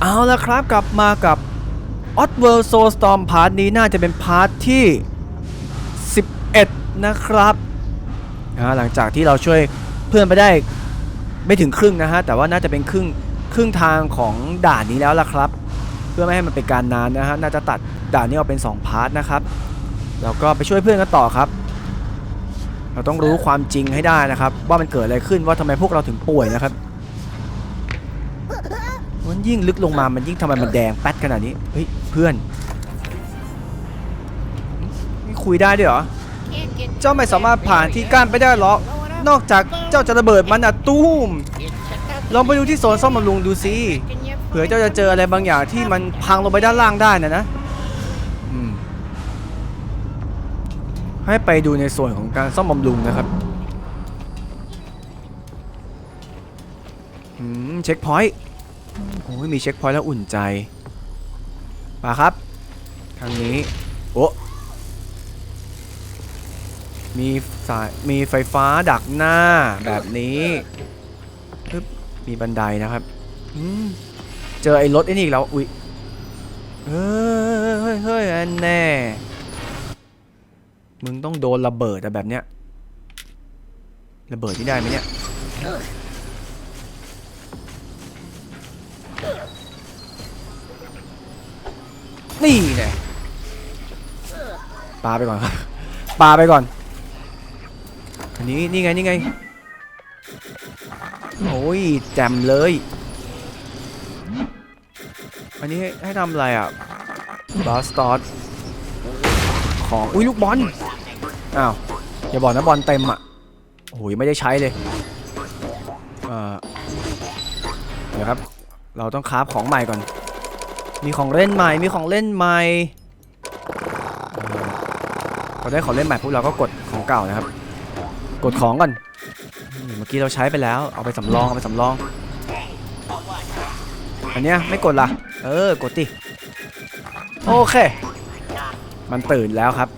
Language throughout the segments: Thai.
เอาละครับกลับมากับ Odd World Soul Storm พาร์ทนี้น่าจะเป็นพาร์ทที่ 11 นะครับนะฮะหลังจากที่เราช่วยเพื่อนไปได้ไม่ถึงครึ่งนะฮะ แต่ว่าน่าจะเป็นครึ่งครึ่งทางของด่านนี้แล้วล่ะครับ เพื่อไม่ให้มันเป็นการนานนะฮะ น่าจะตัดด่านนี้ออกเป็น 2 พาร์ทนะครับ แล้วก็ไปช่วยเพื่อนกันต่อครับ เราต้องรู้ความจริงให้ได้นะครับ ว่ามันเกิดอะไรขึ้นว่าทำไมพวกเราถึงป่วยนะครับ ยิ่งลึกลงมามันยิ่งทำไมมันแดงแป๊ดขนาดนี้เฮ้ยเพื่อนนี่คุยได้ด้วยเหรอเจ้าไม่สามารถผ่านที่กั้นไปได้หรอกนอกจากเจ้าจะระเบิดมันอะตุ้มลองไปดูที่โซนซ่อมบำรุงดูสิเผื่อเจ้าจะเจออะไรบางอย่างที่มันพังลงไปด้านล่างได้นะนะให้ไปดูในส่วนของการซ่อมบำรุงนะครับอืมเช็คพอยต์ โอ้ยมีเช็คพอยต์แล้วอุ่นใจมาครับ ทางนี้ โอ้มีสายมีไฟฟ้าดักหน้าแบบนี้ปึ๊บมีบันไดนะครับเจอไอ้รถไอ้นี่อีกแล้ว อุ๊ยเฮ้ยเฮ้ยเฮ้ยอันแน่ มึงต้องโดนระเบิดอะแบบเนี้ย ระเบิดที่ได้ไหมเนี่ย นี่แน่ปาไปก่อนครับปาไปก่อนอันนี้นี่ไงนี่ไงโอ้ยแจ่มเลย อันนี้ให้ให้ทำอะไรอะบาสตอร์ของอุ้ยลูกบอลอ้าวอย่าบอกนะบอลเต็มอะโอ้ยไม่ได้ใช้เลย เราต้องคราฟของใหม่ก่อน มีของเล่นใหม่ มีของเล่นใหม่เอ่อพอได้ของเล่นใหม่พวกเราก็กดของเก่านะครับ กดของก่อน เมื่อกี้เราใช้ไปแล้ว เอาไปสำรอง เอาไปสำรอง อันเนี้ยไม่กดละเออ กดดิโอเค มันตื่นแล้วครับ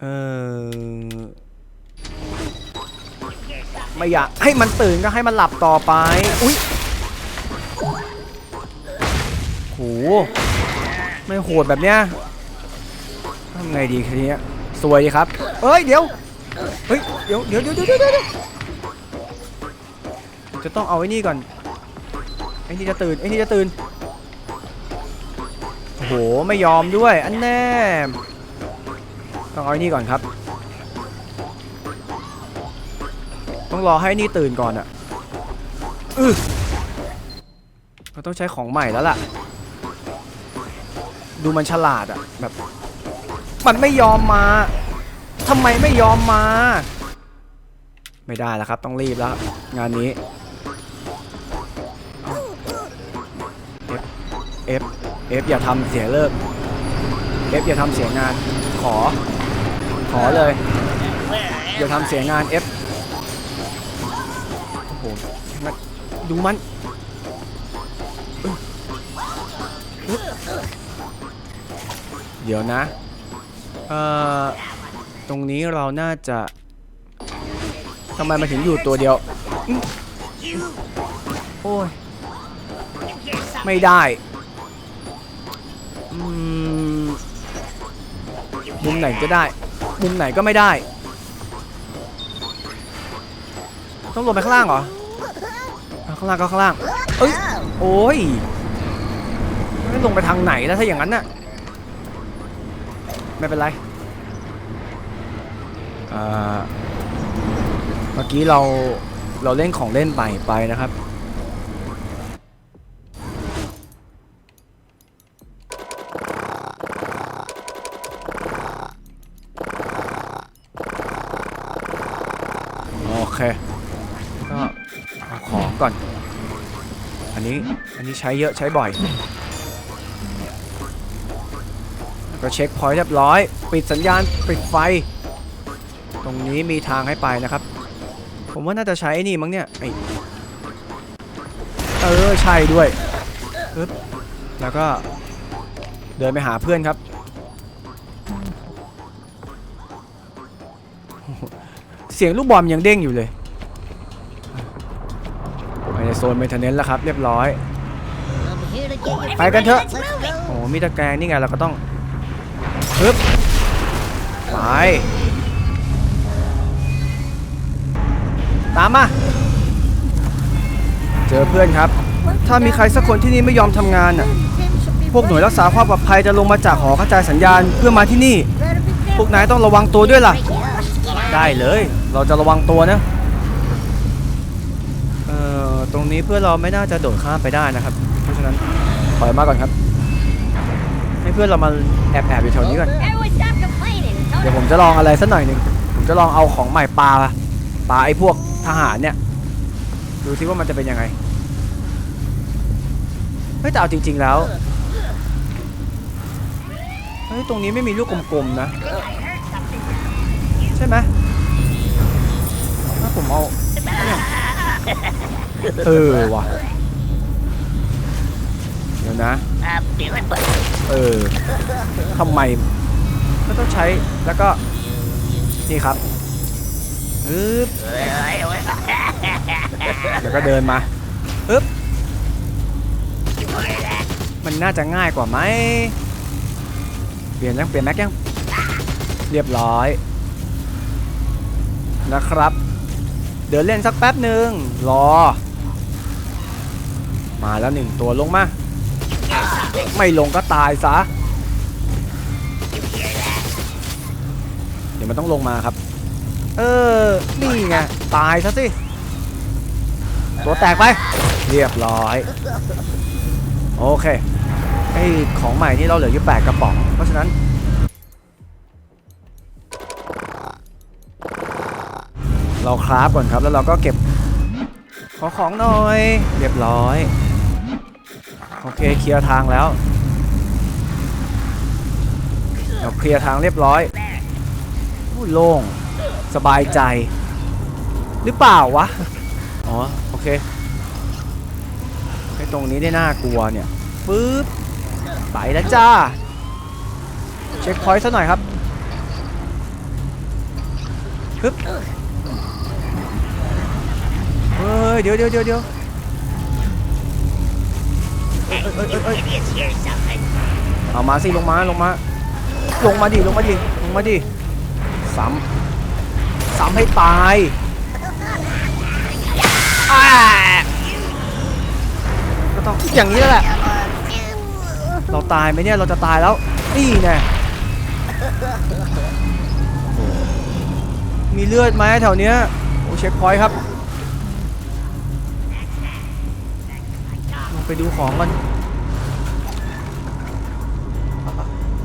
เออ ไม่อยากให้มันตื่นก็ให้มันหลับต่อไป อุ๊ยโหไม่โหดแบบเนี้ยทำไงดีทีเนี้ยสวยดีครับ เอ้ยเดี๋ยว เฮ้ยเดี๋ยวเดี๋ยวเดี๋ยวเดี๋ยวเดี๋ยวจะต้องเอาไอ้นี่ก่อน ไอ้นี่จะตื่น ไอ้นี่จะตื่น โห ไม่ยอมด้วย อันแน่ ต้องเอาไอ้นี่ก่อนครับ ต้องรอให้นี่ตื่นก่อนอะอือเราต้องใช้ของใหม่แล้วล่ะ ดูมันฉลาดอะแบบ มันไม่ยอมมาทำไมไม่ยอมมา ไม่ได้แล้วครับ ต้องรีบแล้ว งานนี้ F F F อฟอย่าทำเสียเลิก F อฟอย่าทำเสียงาน ขอ ขอเลย อย่าทำเสียงาน F โอ้ ดูมันเดี๋ยวนะเอ่อตรงนี้เราน่าจะทำไมมันถึงอยู่ตัวเดียว โอ้ย ไม่ได้อืมุมไหนก็ได้ มุมไหนก็ไม่ได้ ต้องลงไปข้างล่างเหรอ ข้างล่างก็ข้างล่าง เอ้ย โอ้ยไม่ลงไปทางไหนแล้วถ้าอย่างนั้นน่ะ ไม่เป็นไรอ่าเมื่อกี้เราเราเล่นของเล่นไปไปนะครับ นี้ใช้เยอะใช้บ่อย ก็เช็คพอยต์เรียบร้อย ปิดสัญญาณปิดไฟ ตรงนี้มีทางให้ไปนะครับ ผมว่าน่าจะใช้นี่มั้งเนี่ยไอเออใช่ด้วยปึ๊บแล้วก็เดินไปหาเพื่อนครับ เสียงลูกบอลยังเด้งอยู่เลยไม่ได้โซนเมนเทนเนนซ์แล้วครับ เรียบร้อย ไปกันเถอะ โอ้มีตะแกรงนี่ไงเราก็ต้องปึ๊บไป ตามมา เจอเพื่อนครับ ถ้ามีใครสักคนที่นี่ไม่ยอมทำงานน่ะ พวกหน่วยรักษาความปลอดภัยจะลงมาจากหอกระจายสัญญาณเพื่อมาที่นี่ พวกนายต้องระวังตัวด้วยล่ะ ได้เลย เราจะระวังตัวนะ เอ่อ ตรงนี้เพื่อนเราไม่น่าจะโดดข้ามไปได้นะครับ เพราะฉะนั้น ถอยมาก่อนครับ ให้เพื่อนเรามาแอบแอบอยู่แถวนี้ก่อน Everyone stop complaining. เดี๋ยวผมจะลองอะไรสักหน่อยหนึ่งผมจะลองเอาของใหม่ปลาปลาไอ้พวกทหารเนี่ย ดูซิว่ามันจะเป็นยังไงเฮ้ยแต่เอาจริง ๆแล้วเฮ้ยตรงนี้ไม่มีลูกกลมๆนะ ใช่ไหมถ้าผมเอาเนี่ยเออว่ะ ดี๋ยวนะ I'm feeling but เออทำไมก็ต้องใช้แล้วก็ นี่ครับอึ๊บแล้วก็เดินมาอึ๊บมันน่าจะง่ายกว่าไหมเปลี่ยนยังเปลี่ยนแม็กยังเรียบร้อย นะครับ เดินเล่นสักแป๊บหนึ่งรอ มาแล้วหนึ่งตัวลงมา ไม่ลงก็ตายซะ เดี๋ยวมันต้องลงมาครับ เออ นี่ไง ตายซะสิ ตัวแตกไป เรียบร้อย โอเค ไอของใหม่นี่เราเหลืออยู่แปดกระป๋อง เพราะฉะนั้นเราคราฟก่อนครับแล้วเราก็เก็บขอของหน่อย เรียบร้อย โอเคเคลียร์ทางแล้วเราเคลียร์ทางเรียบร้อยโล่งสบายใจ หรือเปล่าวะ อ๋อ โอเคไอ้ตรงนี้ได้น่ากลัวเนี่ยปึ๊บไปแล้วจ้า เช็คพอยต์ซะหน่อยครับปึ๊บเฮ้ยเดี๋ยวเดี๋ยวเดี๋ยว เอามาสิลงมาลงมาลงมาดิลงมาดิลงมาดิซ้ำซ้ำให้ตายอ่าก็ต้องอย่างนี้แหละ เราตายไหมเนี่ยเราจะตายแล้วนี่แน่มีเลือดไหมแถวเนี้ยโอ้เช็คพอยต์ครับ ไปดูของกัน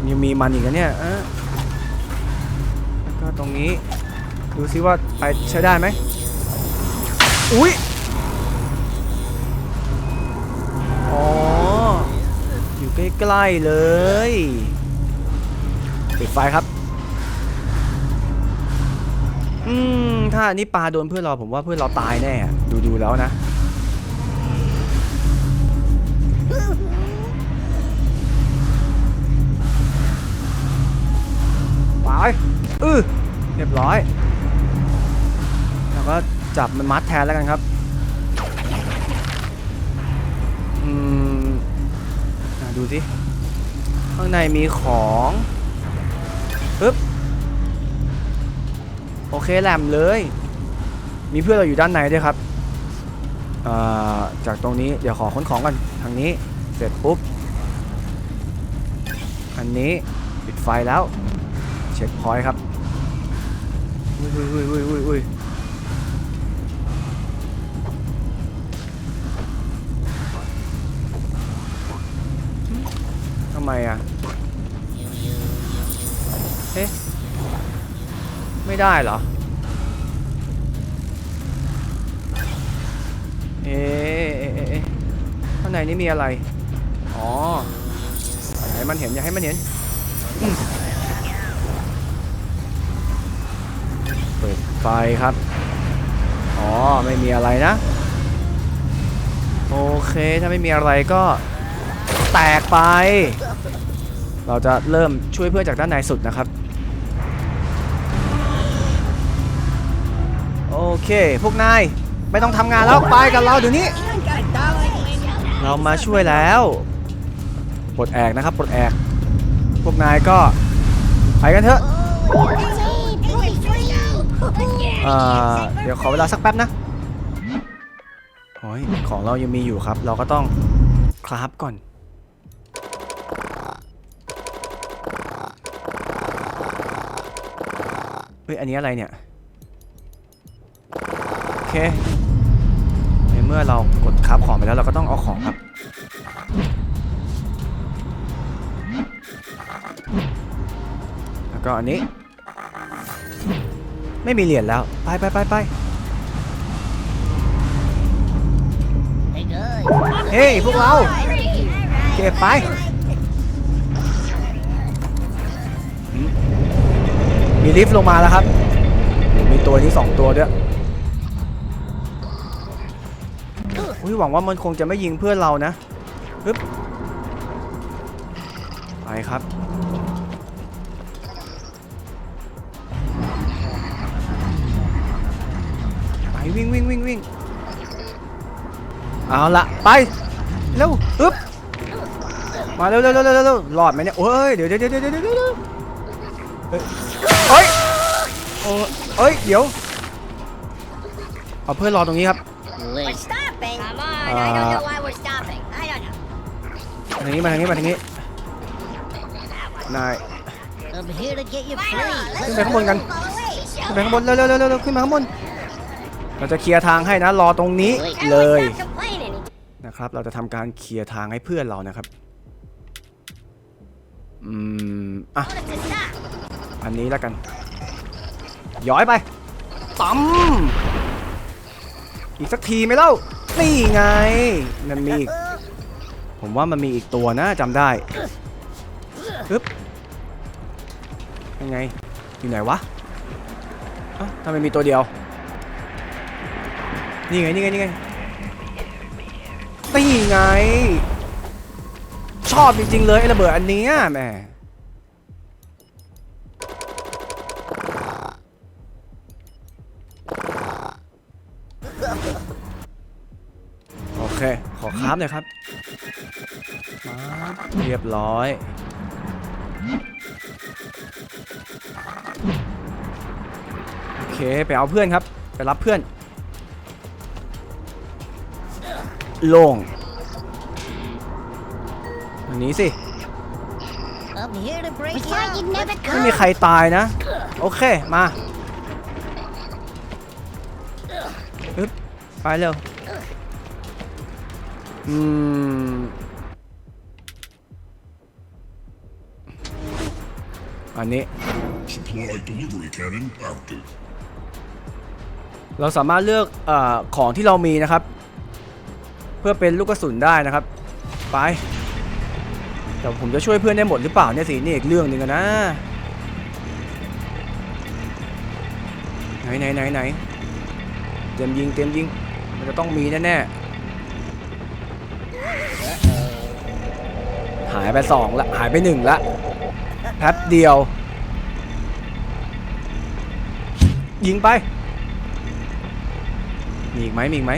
ยังมีมันอีกนะเนี่ยเออแล้วก็ตรงนี้ ดูซิว่าไปใช้ได้ไหมอุ้ยอ๋อ อยู่ใกล้ๆเลยปิดไฟครับ อืม ถ้าอันนี้ปลาโดนเพื่อนเราผมว่าเพื่อนเราตายแน่ ดูๆแล้วนะ ไปอือเรียบร้อย แล้วก็จับมันมัดแทนแล้วกันครับ อืมอดูสิ ข้างในมีของปึ๊บ โอเคแหลมเลย มีเพื่อนเราอยู่ด้านในด้วยครับาจากตรงนี้เดี๋ยวขอค้นของกันทางนี้ เสร็จปุ๊บ อันนี้ปิดไฟแล้ว ช็คพอยต์ครับอุ้ยอุ้ยอุ้ยอุ้ยอุ้ยอุ้ยทำไมอะ เอ๊ะ ไม่ได้เหรอ เอ๊ะเอ๊ะเอ๊ะเอ๊ะข้างในนี่มีอะไร อ๋ออย่าให้มันเห็น อย่าให้มันเห็น ไฟครับ อ๋อ ไม่มีอะไรนะ โอเคถ้าไม่มีอะไรก็แตกไป เราจะเริ่มช่วยเพื่อนจากด้านในสุดนะครับ โอเค พวกนาย ไม่ต้องทำงานแล้วไปกันเราเดี๋ยวนี้ เรามาช่วยแล้วปลดแอกนะครับปลดแอก พวกนายก็ไปกันเถอะ อ่าเดี๋ยวขอเวลาสักแป๊บนะโอ้ยของเรายังมีอยู่ครับ เราก็ต้องคราฟก่อนเฮ้ยอันนี้อะไรเนี่ย โอเคในเมื่อเรากดคราฟของไปแล้วเราก็ต้องเอาของครับแล้วก็อันนี้ ไม่มีเหรียญแล้ว ไปไปไปไป Hey, good. เฮ้ยพวกเรา เก็บไปอืมมีลิฟต์ลงมาแล้วครับ มีตัวนี้สองตัวด้วยอุ้ยหวังว่ามันคงจะไม่ยิงเพื่อนเรานะฮึบไปครับ วิ่งวิ่งวิ่งวิ่งเอาละไปเร็วอึ๊บมาเร็วเร็วเร็วเร็วเร็วรอดไหมเนี่ยโอ้ยเดี๋ยวเดี๋ยวเดี๋ยวเดี๋ยวเดี๋ยวเดี๋ยวเฮ้ยเอ้ยโอ้เอ้ยเดี๋ยวเอาเพื่อนรอตรงนี้ครับ We're stopping. Come on, Uh, I don't know why we're stopping. I don't know. มาทางนี้มาทางนี้มาทางนี้นาย I'm here to get you free. ขึ้นไปข้างบนกันขึ้นไปข้างบนเร็วเร็วเร็วเร็วขึ้นมาข้างบน เราจะเคลียร์ทางให้นะรอตรงนี้เลย Stop complaining. นะครับ เราจะทำการเคลียร์ทางให้เพื่อนเรานะครับอืมอะ Told us to stop. อันนี้แล้วกัน ย้อยไปตั้มอีกสักทีไหมเล่านี่ไงมันมีอีกผมว่ามันมีอีกตัวนะจำได้ปึ๊บยังไงอยู่ไหนวะเอ้าทำไมมีตัวเดียว นี่ไง นี่ไง นี่ไงนี่ไง ชอบจริง ๆ เลยไอ้ระเบิดอันนี้แหมโอเค ขอคราฟหน่อยครับมาเรียบร้อยโอเค ไปเอาเพื่อนครับ ไปรับเพื่อน โล่งอันนี้สิ I'm here to break you out. You'd never ไม่มีใครตายนะ โอเค มาปึ๊บไปเร็ว อืม อันนี้ Supply delivery cannon active. เราสามารถเลือกเออของที่เรามีนะครับ เพื่อเป็นลูกกระสุนได้นะครับ ไปแต่ผมจะช่วยเพื่อนได้หมดหรือเปล่าเนี่ยสินี่อีกเรื่องหนึ่งนะไหนไหนไหนไหนเตรียมยิงเตรียมยิงมันจะต้องมีแน่ๆหายไปสองละหายไปหนึ่งละแป๊บเดียว ยิงไป มีอีกไหมมีอีกไหม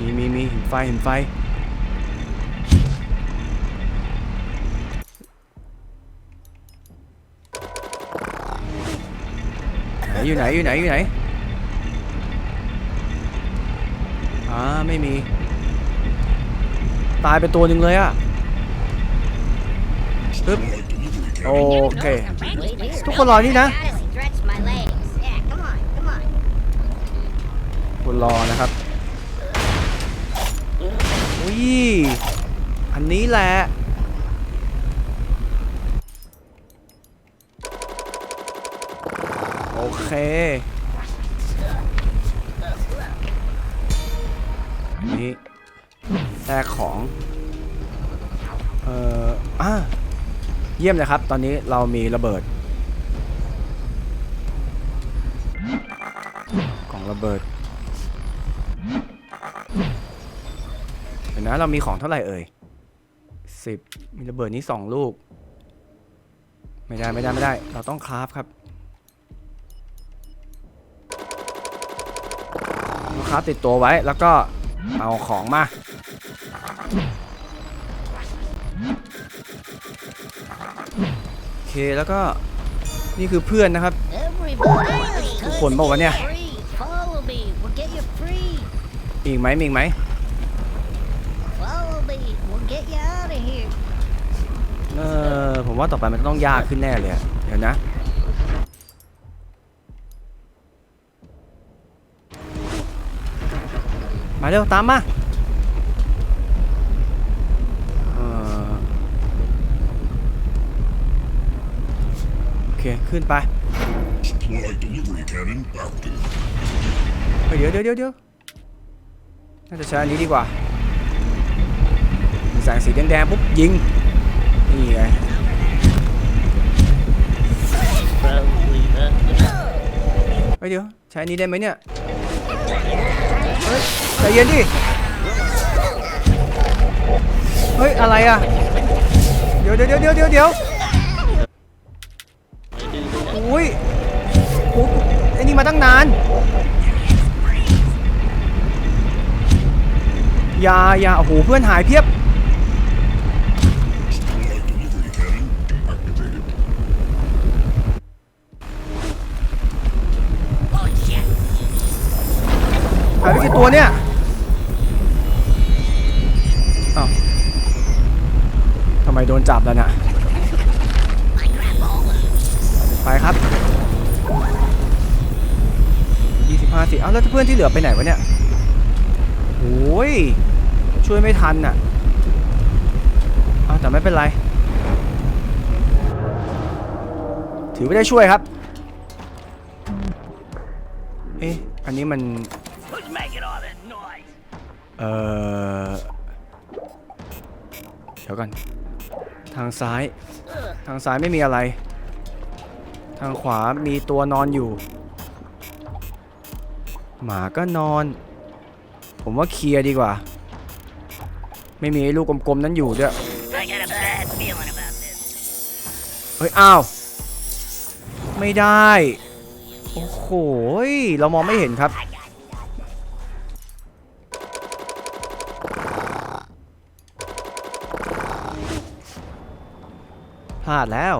มีมีมีเห็นไฟเห็นไฟไหนอยู่ไหนอยู่ไหนอยู่ไหนอ่าไม่มี ตายไปตัวหนึ่งเลยอะปึ๊บ Supply delivery โอ cannon. เค Wait here. ทุกคนรอนี่นะ Gotta stretch my legs. Yeah, come on, come on. คุณรอนะครับ อันนี้แหละโอเคนนี้แลกของ เอ่ออะเยี่ยมเลยครับ ตอนนี้เรามีระเบิดกล่องระเบิด นนะเรามีของเท่าไหร่เอ่ยสิบมีระเบิดนี้สองลูก ไม่ได้ไม่ได้ไม่ได้ เราต้องคราฟครับต้องคราฟติดตัวไว้แล้วก็เอาของมาโอเคแล้วก็นี่คือเพื่อนนะครับ Everybody, this ทุกคนบอกว่าเนี่ย free. Follow me. We'll get you free. มีอีกไหมมีอีกไหม Follow me. We'll get you out of here. เออผมว่าต่อไปมันต้องยากขึ้นแน่เลยอะเดี๋ยวนะ มาเร็วตามมาเออโอเค ขึ้นไป Supply delivery cannon active. เฮ้ยเดี๋ยวเดี๋ยวเดี๋ยวเดี๋ยวน่าจะใช้อันนี้ดีกว่ามีแสงสีแดงๆปุ๊บยิง นี่ไงเฮ้ยเดี๋ยวใช้นี้ได้ไหมเนี่ยเฮ้ยใจเย็นดิเฮ้ยอะไรอะเดี๋ยวเดี๋ยวเดี๋ยวเดี๋ยวเดี๋ยวอุ้ยโอ้ไอ้นี่มาตั้งนานอย่าอย่าโอ้โหเพื่อนหายเพียบ หายไปกี่ตัวเนี่ยอ้าวทำไมโดนจับแล้วนะไปครับ25สิเอ้าแล้วเพื่อนที่เหลือไปไหนวะเนี่ยโอ้ยช่วยไม่ทันน่ะอ้าวแต่ไม่เป็นไร ถือว่าได้ช่วยครับ เอ๊ะ อันนี้มัน เออเดี๋ยวก่อนทางซ้าย ทางซ้ายไม่มีอะไร ทางขวามีตัวนอนอยู่ หมาก็นอน ผมว่าเคลียร์ดีกว่า ไม่มีไอ้ลูกกลมๆนั้นอยู่ด้วยเฮ้ย อ้าว ไม่ได้ โอ้โห เรามองไม่เห็นครับ ลาดแล้ว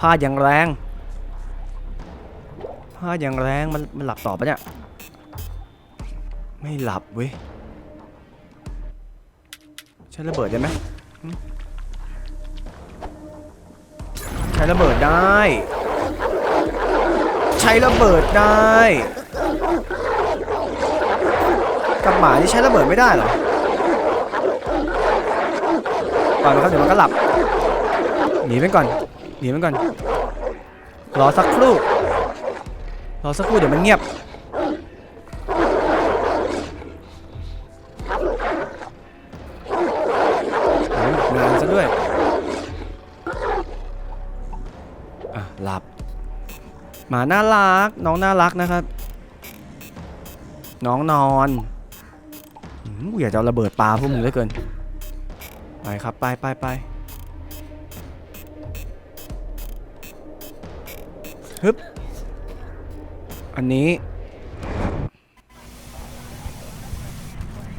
พลาดอย่างแรงพลาดอย่างแรงมันมันหลับต่อปะเนี่ยไม่หลับเว้ยใช้ระเบิดได้ไหมใช้ระเบิดได้ ใช้ระเบิดได้กับหมาที่ใช้ระเบิดไม่ได้เหรอปล่อยมันครับเดี๋ยวมันก็หลับ หนีไปก่อน หนีไปก่อน รอสักครู่ รอสักครู่เดี๋ยวมันเงียบโอ้ยนานซะด้วย อะ หลับ หมาน่ารัก น้องน่ารักนะครับ น้องนอนอืมอยากจะระเบิดปลาพวกมึงเหลือเกิน ไปครับ ไปไปไป ฮึบอันนี้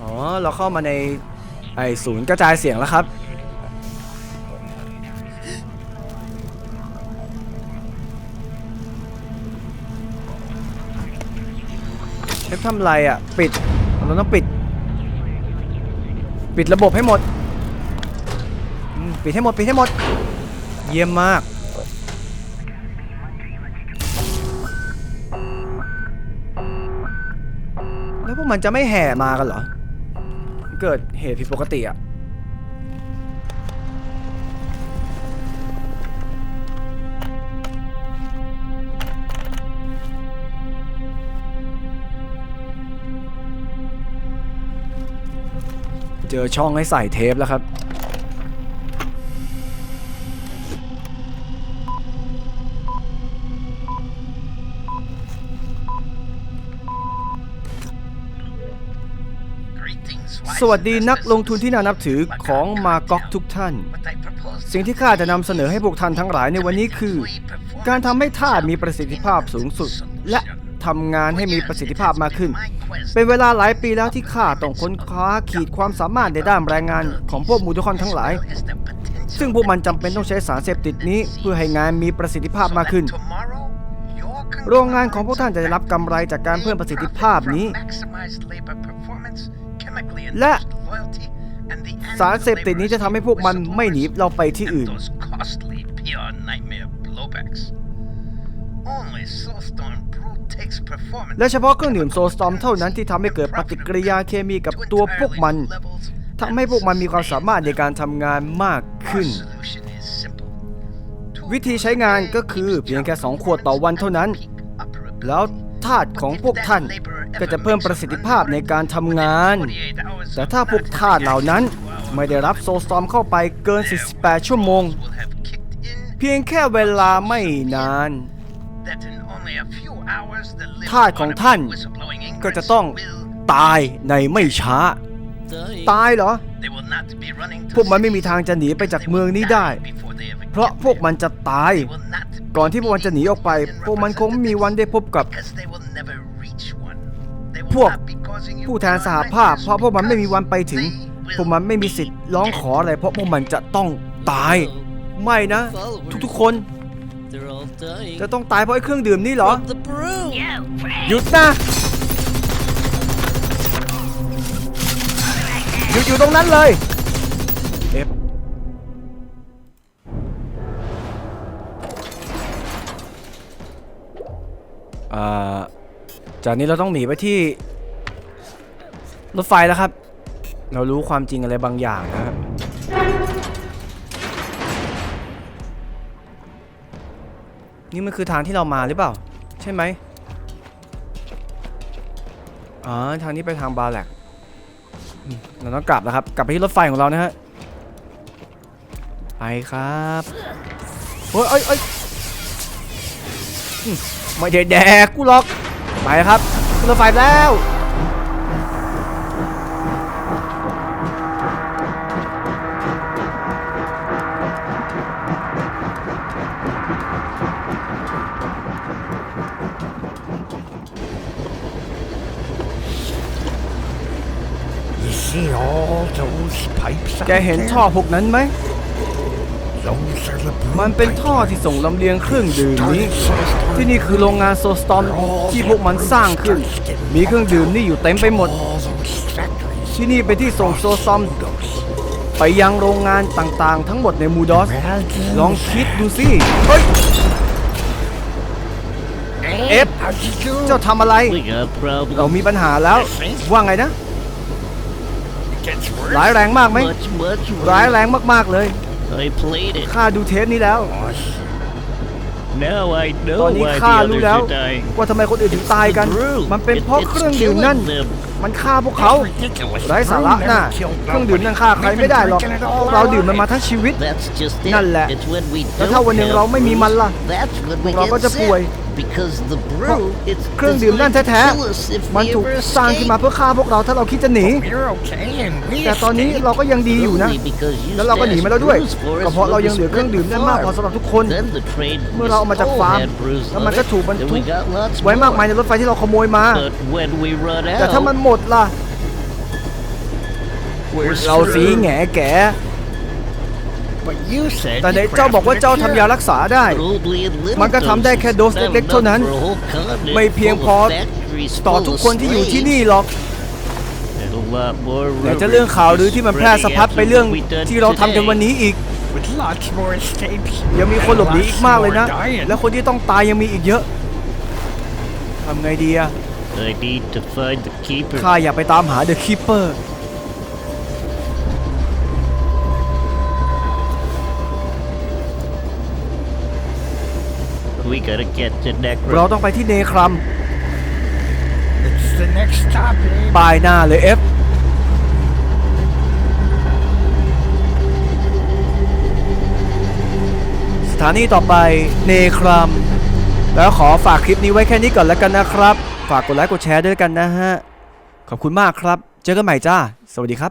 อ๋อ เราเข้ามาในไอศูนย์กระจายเสียงแล้วครับเอฟทำไรอะ ปิด เราต้องปิด ปิดระบบให้หมด ปิดให้หมด ปิดให้หมด เยี่ยมมาก มันจะไม่แห่มากันเหรอ เกิดเหตุผิดปกติอะเจอช่องให้ใส่เทปแล้วครับ สวัสดีนักลงทุนที่น่านับถือของมาก๊อกทุกท่าน สิ่งที่ข้าจะนำเสนอให้พวกท่านทั้งหลายในวันนี้คือ การทำให้ธามีประสิทธิภาพสูงสุด และทำงานให้มีประสิทธิภาพมากขึ้น เป็นเวลาหลายปีแล้วที่ข้าต้องค้นคว้าขีดความสามารถในด้านแรงงานของพวกมูทุกคนทั้งหลาย ซึ่งพวกมันจำเป็นต้องใช้สารเสพติดนี้ เพื่อให้งานมีประสิทธิภาพมากขึ้น โรงงานของพวกท่านจะได้รับกำไรจากการเพิ่มประสิทธิภาพนี้ และสารเสพติดนี้จะทำให้พวกมันไม่หนีเราไปที่อื่น และเฉพาะเครื่องดื่มโซสตอมเท่านั้นที่ทำให้เกิดปฏิกิริยาเคมีกับตัวพวกมันทำให้พวกมันมีความสามารถในการทำงานมากขึ้น วิธีใช้งานก็คือเพียงแค่2ขวดต่อวันเท่านั้น แล้วธาตุของพวกท่าน ก็จะเพิ่มประสิทธิภาพในการทำงาน แต่ถ้าพวกธาตุเหล่านั้นไม่ได้รับโซสตอมเข้าไปเกิน 48 ชั่วโมง เพียงแค่เวลาไม่นานทาสของท่านก็จะต้องตายในไม่ช้า ตายเหรอ พวกมันไม่มีทางจะหนีไปจากเมืองนี้ได้ เพราะพวกมันจะตาย ก่อนที่พวกมันจะหนีออกไป พวกมันคงมีวันได้พบกับ พวกผู้แทนสหภาพ เพราะพวกมันไม่มีวันไปถึง พวกมันไม่มีสิทธิ์ร้องขออะไร เพราะพวกมันจะต้องตาย ไม่นะ ทุกๆคน จะต้องตายเพราะไอ้เครื่องดื่มนี่เหรอ หยุดนะหยุดอยู่ตรงนั้นเลยเอฟอ่า จากนี้เราต้องหนีไปที่ รถไฟแล้วครับ เรารู้ความจริงอะไรบางอย่างนะครับ นี่มันคือทางที่เรามาหรือเปล่า ใช่ไหมอ๋อทางนี้ไปทางบาร์แลกเราต้องกลับแล้วครับ กลับไปที่รถไฟของเรานะฮะ ไปครับเฮ้ยเอ้ยไม่ได้แดกกูหรอก ไปครับขึ้นรถไฟแล้ว You see all those pipes แกเห็นท่อพวกนั้นไหม Those are the มันเป็นท่อที่ส่งลำเลียงเครื่องดื่มนี้ ที่นี่คือโรงงานโซสตอมที่พวกมันสร้างขึ้น มีเครื่องดื่มนี่อยู่เต็มไปหมด ที่นี่เป็นที่ส่งโซซอมไปยังโรงงานต่างๆ ทั้งหมดในมูดอส ลองคิดดูสิ เฮ้ย เอฟ เจ้าทำอะไร เรามีปัญหาแล้ว ว่าไงนะ ร้ายแรงมากไหม ร้ายแรงมากๆเลย I played it. ข้าดูเทปนี้แล้ว Now I ตอน know นี้ why the ข้ารู้ others แล้ว are dying. ว่าทำไมคนอื่นถึงตายกัน Brew. มันเป็นเพราะ It- เค it's รื่องดื่มนั่น killing them. มันฆ่าพวกเขา Ridiculous. ไร้สาระน่ะเครื่องดื่มนั่นฆ่าใครไม่ได้หรอกพวกเราดื่มมันมาทั้งชีวิต That's just it. นั่นแหละ It's when we แล้วถ้า don't วันหนึ่ง have เราไม่มีมันล่ะ brews, That's when we เราก็ get จะป่วย sick. Because the brew, it's เครื่องดื่มนั่น designed to แท้ kill us if ๆมัน we ถูก ever สร้างขึ้นมา escape. เพื่อฆ่าพวกเราถ้าเราคิดจะหนี You're okay and we แต่ตอนนี้ escaped. เราก็ยังดีอยู่นะ Only because you แล้วเราก็หนีมาแล้วด้วย stashed brews for us ก็เพราะเรา when ยัง we เหลือเครื่อง split ดื่ม the นั่นมากพอ farm. สำหรับทุกคน Then the train เมื่อเราเอามาจาก Miss ฟาร์ม Cole had brews แล้ว on มันก็ it, ถูกบรร and ทุ we ก got lots ไว้มาก more. มายในรถไฟที่เราขโมยมา But when we run แต่ถ้า out, มันหมดล่ะ we're เราสี screwed. แหงแก่ But you said แต่ you ไหนเจ้าบอกว่า crafted เจ้า a ทำยา cure. รักษาได้ But only in little มันก็ทำได้แค่โดส doses, เล็กๆ not เท่านั้น enough for a whole continent ไม่เพียง full พอ of factories ต่อ full ทุก of คนที่อยู่ที่นี่ slaves. หรอก And a lot more ไหนจะ rumors เรื่องข่าวหรือที่มันแพร่สะพัดไปเรื่อง spreading after what we done ที่เราทำกันวัน today. นี้อีก With lots more escapes. ยังมีคนหลบหนีอีกมากเลยนะ Lots more dying. และคนที่ต้องตายยังมีอีกเยอะทำไงดีอะ I need to find the keeper. ข้าอยากไปตามหาเดอะคีเปอร์ We gotta get to Necro. เราต้องไปที่เนครัม It's the next stop, eh? ป้ายหน้าเลยเอฟ สถานีต่อไปเนครัม แล้วขอฝากคลิปนี้ไว้แค่นี้ก่อนแล้วกันนะครับ ฝากกดไลค์กดแชร์ด้วยกันนะฮะ ขอบคุณมากครับ เจอกันใหม่จ้า สวัสดีครับ